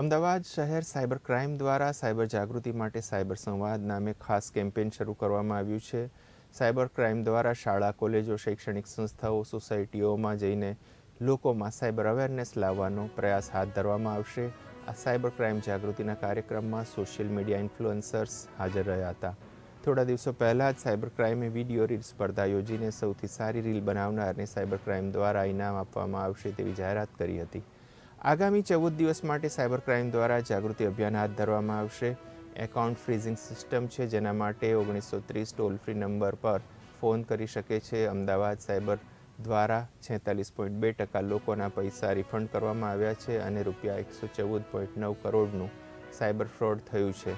અમદાવાદ શહેર cyber crime દ્વારા cyber જાગૃતિ માટે સાયબર સંવાદ નામે ખાસ કેમ્પેન શરૂ કરવામાં આવ્યું છે. સાયબર ક્રાઇમ દ્વારા શાળા, કોલેજો, શૈક્ષણિક સંસ્થાઓ, સોસાયટીઓમાં જઈને લોકોમાં સાયબર અવેરનેસ લાવવાનો પ્રયાસ હાથ ધરવામાં આવશે. આ સાયબર ક્રાઇમ જાગૃતિના કાર્યક્રમમાં સોશિયલ મીડિયા ઇન્ફ્લુઅન્સર્સ હાજર રહ્યા હતા. થોડા દિવસો પહેલાં જ સાયબર ક્રાઇમે વીડિયો રીલ સ્પર્ધા યોજીને સૌથી સારી રીલ બનાવનારને સાયબર ક્રાઇમ દ્વારા ઇનામ આપવામાં આવશે તેવી જાહેરાત કરી હતી. આગામી ચૌદ દિવસ માટે સાયબર ક્રાઇમ દ્વારા જાગૃતિ અભિયાન હાથ ધરવામાં આવશે. એકાઉન્ટ ફ્રીઝિંગ સિસ્ટમ છે, જેના માટે ઓગણીસો ત્રીસ ટોલ ફ્રી નંબર પર ફોન કરી શકે છે. અમદાવાદ સાયબર દ્વારા છેતાલીસ પોઈન્ટ બે ટકા લોકોના પૈસા રિફંડ કરવામાં આવ્યા છે અને રૂપિયા એકસો ચૌદ પોઈન્ટ નવ કરોડનું સાયબર ફ્રોડ થયું છે.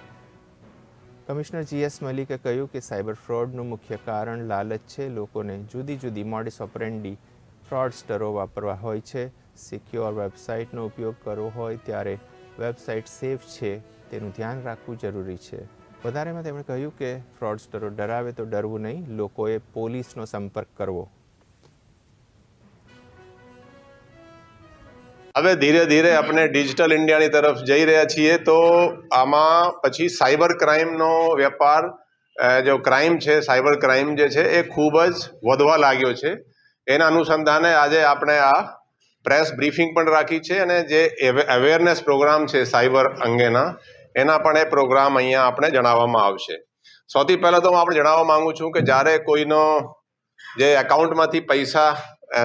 કમિશનર જીએસ મલિકે કહ્યું કે સાયબર ફ્રોડનું મુખ્ય કારણ લાલચ છે. લોકોને જુદી જુદી મોડિસ ઓપરેન્ડી ફ્રોડસ્ટરો વાપરવા હોય છે. સિક્યોર વેબસાઇટનો ઉપયોગ કરવો હોય ત્યારે વેબસાઇટ સેફ છે તેનું ધ્યાન રાખવું જરૂરી છે. વધારેમાં તેમણે કહ્યું કે ફ્રોડસ્ટરો ડરાવે તો ડરવું નહીં, લોકોએ પોલીસનો સંપર્ક કરવો. હવે ધીરે ધીરે આપણે ડિજિટલ ઇન્ડિયાની તરફ જઈ રહ્યા છીએ તો આમાં પછી સાયબર ક્રાઇમનો વેપાર જો ક્રાઇમ છે, સાયબર ક્રાઇમ જે છે એ ખૂબ જ વધવા લાગ્યો છે. એના અનુસંધાને આજે આપણે આ પ્રેસ બ્રીફિંગ પણ રાખી છે અને જે અવેરનેસ પ્રોગ્રામ છે સાયબર અંગેના, એના પણ એ પ્રોગ્રામ અહીંયા આપણે જણાવવામાં આવશે. સૌથી પહેલાં તો હું આપણે જણાવવા માંગુ છું કે જ્યારે કોઈનો જે એકાઉન્ટમાંથી પૈસા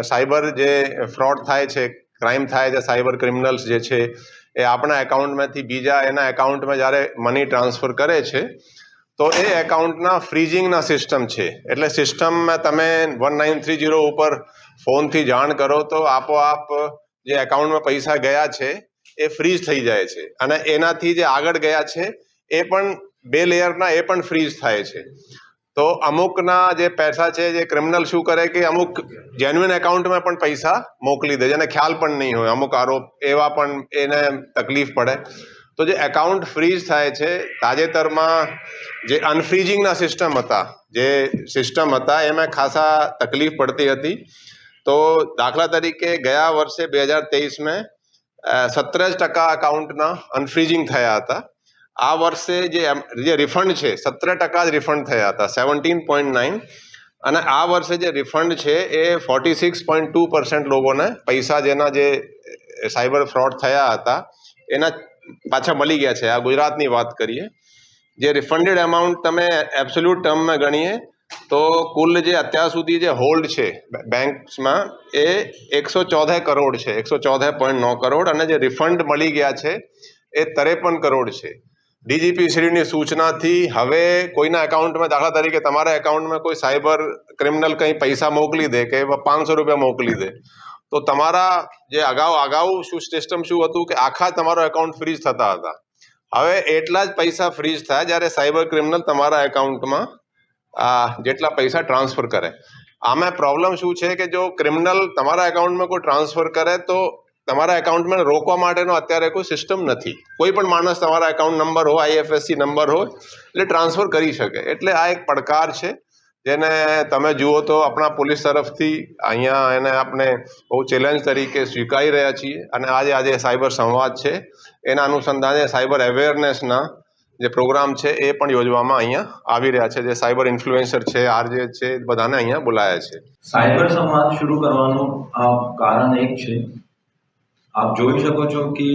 સાયબર જે ફ્રોડ થાય છે, ક્રાઇમ થાય છે, સાયબર ક્રિમિનલ્સ જે છે, એ આપણા એકાઉન્ટમાંથી બીજા એના એકાઉન્ટમાં જ્યારે મની ટ્રાન્સફર કરે છે, તો એ એકાઉન્ટના ફ્રીઝિંગના સિસ્ટમ છે. એટલે સિસ્ટમમાં તમે વન નાઇન થ્રી જીરો ઉપર ફોનથી જાણ કરો તો આપોઆપ જે એકાઉન્ટમાં પૈસા ગયા છે, એ ફ્રીઝ થઈ જાય છે. અને એનાથી જે આગળ ગયા છે, એ પણ બે લેયરના એ પણ ફ્રીઝ થાય છે. તો અમુકના જે પૈસા છે, જે ક્રિમિનલ શું કરે કે અમુક જેન્યુન એકાઉન્ટમાં પણ પૈસા મોકલી દે જેને ખ્યાલ પણ નહીં હોય. અમુક આરોપ એવા પણ એને તકલીફ પડે. તો જે એકાઉન્ટ ફ્રીઝ થાય છે, તાજેતરમાં જે અનફ્રીઝિંગના સિસ્ટમ હતા, જે સિસ્ટમ હતા, એમાં ખાસા તકલીફ પડતી હતી. તો દાખલા તરીકે ગયા વર્ષે બે હજાર તેવીસમાં સત્તર ટકા અકાઉન્ટના અનફ્રીઝિંગ થયા હતા. આ વર્ષે જે જે રિફંડ છે સત્તર ટકા જ રિફંડ થયા હતા સેવન્ટીન પોઈન્ટ નાઇન અને આ વર્ષે જે રિફંડ છે એ forty six point two percent લોકોને પૈસા જેના જે સાયબર ફ્રોડ થયા હતા, એના પાછા મળી ગયા છે. આ ગુજરાતની વાત કરીએ, જે રિફંડેડ એમાઉન્ટ તમે એબ્સોલ્યુટ ટર્મમાં ગણીએ તો કુલ જે અત્યાર સુધી જે હોલ્ડ છે બેંક્સમાં એ એકસો ચોદહ કરોડ છે. એકસો ચોદહ પોઈન્ટ નવ કરોડ અને જે રિફંડ મળી ગયા છે એ ત્રેપન કરોડ છે. ડીજીપી શ્રીની સૂચનાથી હવે કોઈના એકાઉન્ટમાં, દાખલા તરીકે તમારા એકાઉન્ટમાં કોઈ સાયબર ક્રિમિનલ કંઈ પૈસા મોકલી દે કે પાંચસો રૂપિયા મોકલી દે, તો તમારા જે અગાઉ અગાઉ શું સિસ્ટમ શું હતું કે આખા તમારો એકાઉન્ટ ફ્રીઝ થતા હતા. હવે એટલા જ પૈસા ફ્રીઝ થાય જ્યારે સાયબર ક્રિમિનલ તમારા એકાઉન્ટમાં જેટલા પૈસા ટ્રાન્સફર કરે. આમાં પ્રોબ્લેમ શું છે કે જો ક્રિમિનલ તમારા એકાઉન્ટમાં કોઈ ટ્રાન્સફર કરે તો તમારા એકાઉન્ટમાં રોકવા માટેનો અત્યારે કોઈ સિસ્ટમ નથી. કોઈ પણ માણસ તમારા એકાઉન્ટ નંબર હોય આઈએફએસસી નંબર હોય, એટલે ટ્રાન્સફર કરી શકે. એટલે આ એક પડકાર છે. જેને તમે જુઓ તો આપણા પોલીસ તરફથી અહીંયા એને આપણે બહુ ચેલેન્જ તરીકે સ્વીકારી રહ્યા છીએ. અને આજે આજે સાયબર સંવાદ છે. એના અનુસંધાને સાયબર અવેરનેસના જે પ્રોગ્રામ છે, એ પણ યોજવામાં અહીંયા આવી રહ્યા છે. જે સાયબર ઇન્ફ્લુએન્સર છે આરજે છે, બધાને અહીંયા બોલાયા છે. સાયબર સંવાદ શરૂ કરવાનું આ કારણ એક છે. આપ જોઈ શકો છો કે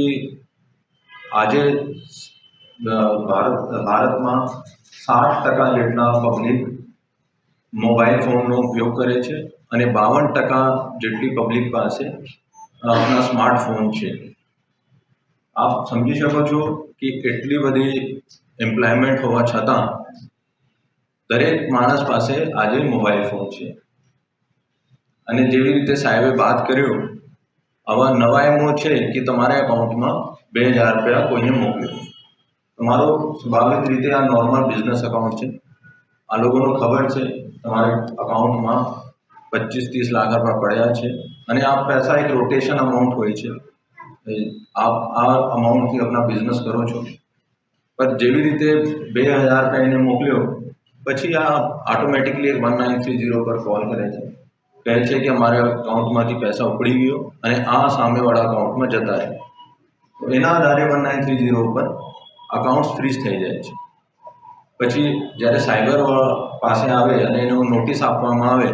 આજે ભારત, ભારતમાં સાઠ ટકા જેટલા પબ્લિક મોબાઈલ ફોનનો ઉપયોગ કરે છે અને બાવન ટકા જેટલી પબ્લિક પાસે આપણા સ્માર્ટફોન છે. આપ સમજી શકો છો કે એટલી બધી એમ્પ્લોયમેન્ટ હોવા છતાં દરેક માણસ પાસે આજે મોબાઈલ ફોન છે. અને જેવી રીતે સાહેબે વાત કર્યું, આવા નવા એમો છે કે તમારા એકાઉન્ટમાં બે હજાર રૂપિયા કોઈને મોકલ્યો. તમારો સ્વાભાવિક રીતે આ નોર્મલ બિઝનેસ એકાઉન્ટ છે. આ લોકોને ખબર છે તમારા અકાઉન્ટમાં પચીસ ત્રીસ લાખ રૂપિયા પડ્યા છે. અને આ પૈસા એક રોટેશન અમાઉન્ટ હોય છે. આપ આ અમાઉન્ટથી આપણા બિઝનેસ કરો છો. પણ જેવી રીતે બે હજાર રૂપિયા એને મોકલ્યો, પછી આ automatically one nine three zero પર કોલ કરે છે. કહે છે કે અમારા અકાઉન્ટમાંથી પૈસા ઉપડી ગયો અને આ સામેવાળા અકાઉન્ટમાં જતા રહે. તો એના આધારે વન નાઇન થ્રી ઝીરો ઉપર અકાઉન્ટ્સ ફ્રીઝ થઈ જાય છે. પછી જ્યારે સાયબર પાસે આવે અને એનો નોટિસ આપવામાં આવે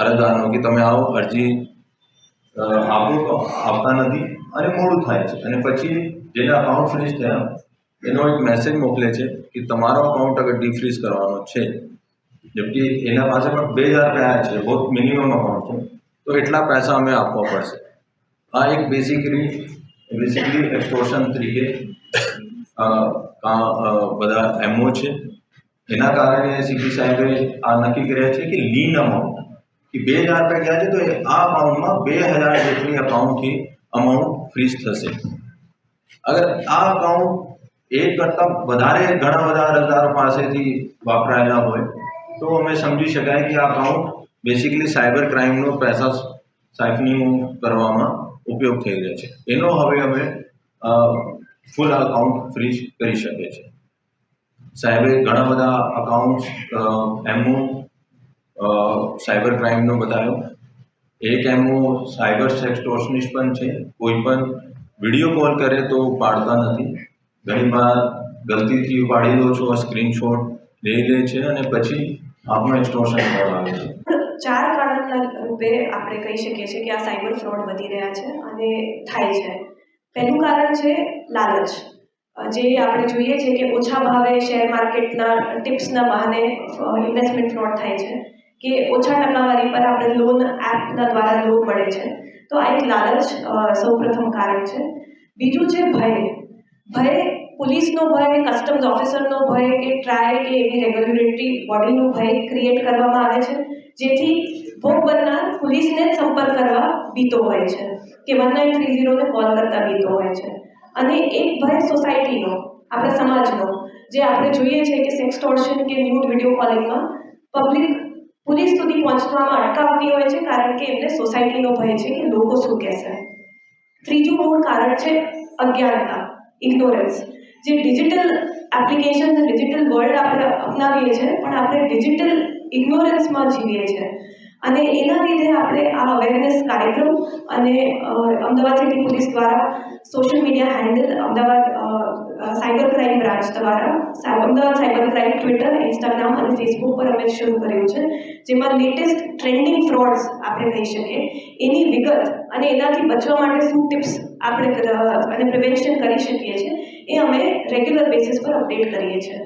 અરજદારનો કે તમે આવો, અરજી આપો આપતા નથી અને મોડું થાય છે. અને પછી જેના અકાઉન્ટ ફ્રીઝ થયા, એનો એક મેસેજ મોકલે છે કે તમારો અકાઉન્ટ અગર ડીફ્રીઝ કરવાનો છે, જેમકે એના પાસે પણ બે હજાર રૂપિયા છે બહુ મિનિમમ અકાઉન્ટ છે, તો એટલા પૈસા અમે આપવા પડશે. આ એક બેઝિકલી બેઝિકલી એક્સટોર્શન તરીકે બધા એમઓ છે. એના કારણે સીપી સાહેબે આ નક્કી કર્યા છે કે લીન અમાઉન્ટ કે બે હજાર રૂપિયા ગયા છે તો એ આ અકાઉન્ટમાં બે હજાર જેટલી અકાઉન્ટથી અમાઉન્ટ ફ્રીઝ થશે. અગર આ અકાઉન્ટ એક કરતાં વધારે ઘણા બધા અરજદારો પાસેથી વાપરાયેલા હોય, તો અમે સમજી શકાય કે આ અકાઉન્ટ બેસિકલી સાયબર ક્રાઇમનો પૈસા સાઇફનિંગ કરવામાં ઉપયોગ થઈ રહ્યો છે. એનો હવે અમે ફૂલ અકાઉન્ટ ફ્રીઝ કરી શકીએ છીએ. સાહેબે ઘણા બધા અકાઉન્ટ્સ એમનું સાયબર ક્રાઇમનો બતાવ્યો. એક એમનું સાયબર સેક્સટોર્શનિસ્ટ પણ છે. કોઈ પણ વીડિયો કોલ કરે તો પાડતા નથી. ઘણી વાર ગલતીથી પાડી દો છો, સ્ક્રીનશોટ લઈ લે છે અને પછી આપણો એક્સટોર્શન કોલ આવે છે. ચાર કારણના રૂપે આપણે કહી શકીએ છીએ કે આ સાયબર ફ્રોડ વધી રહ્યા છે અને થાય છે. પહેલું કારણ છે લાલચ. જે આપણે જોઈએ છે કે ઓછા ભાવે શેર માર્કેટના ટિપ્સના બહાને ઇન્વેસ્ટમેન્ટ ફ્રોડ થાય છે. કે ઓછા ટકાવારી પર આપણે લોન એપના દ્વારા લોન મળે છે. તો આ એક લાલચ સૌપ્રથમ કારણ છે. બીજું છે ભય. ભય પોલીસનો ભય કસ્ટમ્સ ઓફિસરનો ભય કે ટ્રાય કે એવી રેગ્યુલેટરી બોડીનો ભય ક્રિએટ કરવામાં આવે છે. જેથી ભોગ બનનાર પોલીસને જ સંપર્ક કરવા બીતો હોય છે કે વન નાઇન થ્રી ઝીરોને કોલ કરતા બીતો હોય છે. અને એક ભય સોસાયટીનો આપણા સમાજનો, જે આપણે જોઈએ છે કે સેક્સટોર્શન કે ન્યૂડ વીડિયો કોલિંગમાં પબ્લિક પોલીસ સુધી પહોંચવામાં અટકાવતી હોય છે કારણ કે એમને સોસાયટીનો ભય છે કે લોકો શું કહેશે. ત્રીજું મૂળ કારણ છે અજ્ઞાનતા ઇગ્નોરન્સ જે ડિજિટલ એપ્લિકેશન ડિજિટલ વર્લ્ડ આપણે અપનાવીએ છીએ પણ આપણે ડિજિટલ ઇગ્નોરન્સમાં જીવીએ છીએ. અને એના લીધે આપણે આ અવેરનેસ કાર્યક્રમ અને અમદાવાદ સિટી પોલીસ દ્વારા social media handle Ahmedabad cyber crime branch દ્વારા Ahmedabad cyber crime Twitter Instagram અને ફેસબુક પર અમે શરૂ કર્યું છે, જેમાં લેટેસ્ટ ટ્રેન્ડિંગ ફ્રોડ્સ આપણે કહી શકીએ. એની વિગત અને એનાથી બચવા માટે શું ટિપ્સ આપણે અને પ્રિવેન્શન કરી શકીએ છીએ, એ અમે રેગ્યુલર બેસિસ પર અપડેટ કરીએ છીએ.